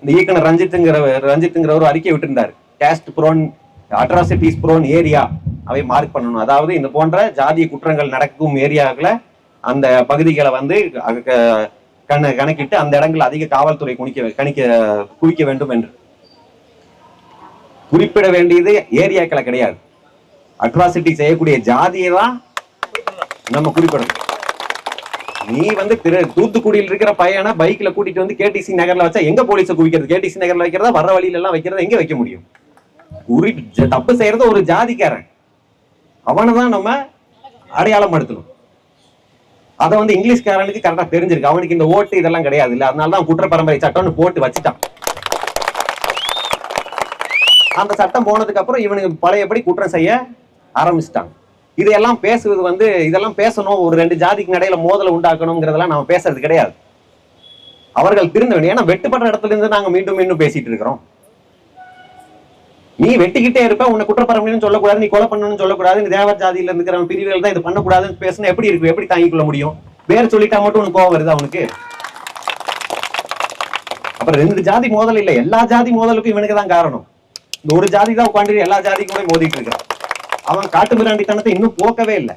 இந்த இயக்குனர் ரஞ்சித்துங்கிற ரஞ்சித்துங்கிற ஒரு அறிக்கை விட்டுருந்தார். Caste prone atrocities prone area அவை மார்க் பண்ணணும். அதாவது இந்த போன்ற ஜாதிய குற்றங்கள் நடக்கும் ஏரியாக்களை அந்த பகுதிகளை வந்து க- கண கணக்கிட்டு அந்த இடங்கள் அதிக காவல்துறை குணிக்க கணிக்க குவிக்க வேண்டும் என்று. குறிப்பிட வேண்டியது ஏரியாக்களை கிடையாது. அட்ராசிட்டி செய்யக்கூடிய ஜாதியை தான் நம்ம குறிப்பிடணும். நீ வந்து திரு தூத்துக்குடியில் இருக்கிற பையனை பைக்ல கூட்டிட்டு வந்து கேடிசி நகர்ல வச்சா எங்க போலீஸை குவிக்கிறது? கேடிசி நகர்ல வைக்கிறதா? வர்ற வழியில எல்லாம் வைக்கிறதா? எங்க வைக்க முடியும்? குறி தப்பு செய்யறது ஒரு ஜாதிக்காரன். அவனை தான் நம்ம அடையாளம் படுத்தணும். அதை வந்து இங்கிலீஷ்காரனுக்கு கரெக்டா தெரிஞ்சிருக்கு. அவனுக்கு இந்த ஓட்டு இதெல்லாம் கிடையாது இல்ல. அதனால தான் குற்ற பரம்பரை சட்டம்னு போட்டு வச்சுட்டான். அந்த சட்டம் போனதுக்கு அப்புறம் இவனுக்கு பழையபடி குற்றம் செய்ய ஆரம்பிச்சிட்டாங்க இதையெல்லாம் பேசுவது வந்து இதெல்லாம் பேசணும். ஒரு ரெண்டு ஜாதிக்கு இடையில மோதலை உண்டாக்கணுங்கிறதெல்லாம் நம்ம பேசுறது கிடையாது. அவர்கள் திருந்த வேண்டிய ஏன்னா வெட்டுப்பட்ட இடத்துல இருந்து நாங்க மீண்டும் மீண்டும் பேசிட்டு இருக்கிறோம். நீ வெட்டிக்கிட்டே இருப்ப உன்னை குற்றப்பரம்பரைன்னு சொல்லக்கூடாது நீ கொலை பண்ணணும்னு சொல்லக்கூடாது நீ தேவர் ஜாதியில இருக்கிற பிரிவுகள் தான் இது பண்ணக்கூடாதுன்னு பேசினா எப்படி இருக்கு? எப்படி தாங்கிக் கொள்ள முடியும்? பேர் சொல்லிட்டா மட்டும் உனக்கு கோவம் வருது அவனுக்கு அப்புறம் ரெண்டு ஜாதி மோதல் இல்லை. எல்லா ஜாதி மோதலுக்கும் இவனுக்கு தான் காரணம். இந்த ஒரு ஜாதி தான் உட்காந்து எல்லா ஜாதிக்குமே போய் மோதிட்டு இருக்கிறான். அவன் காட்டு மிராண்டித்தனத்தை இன்னும் போக்கவே இல்லை.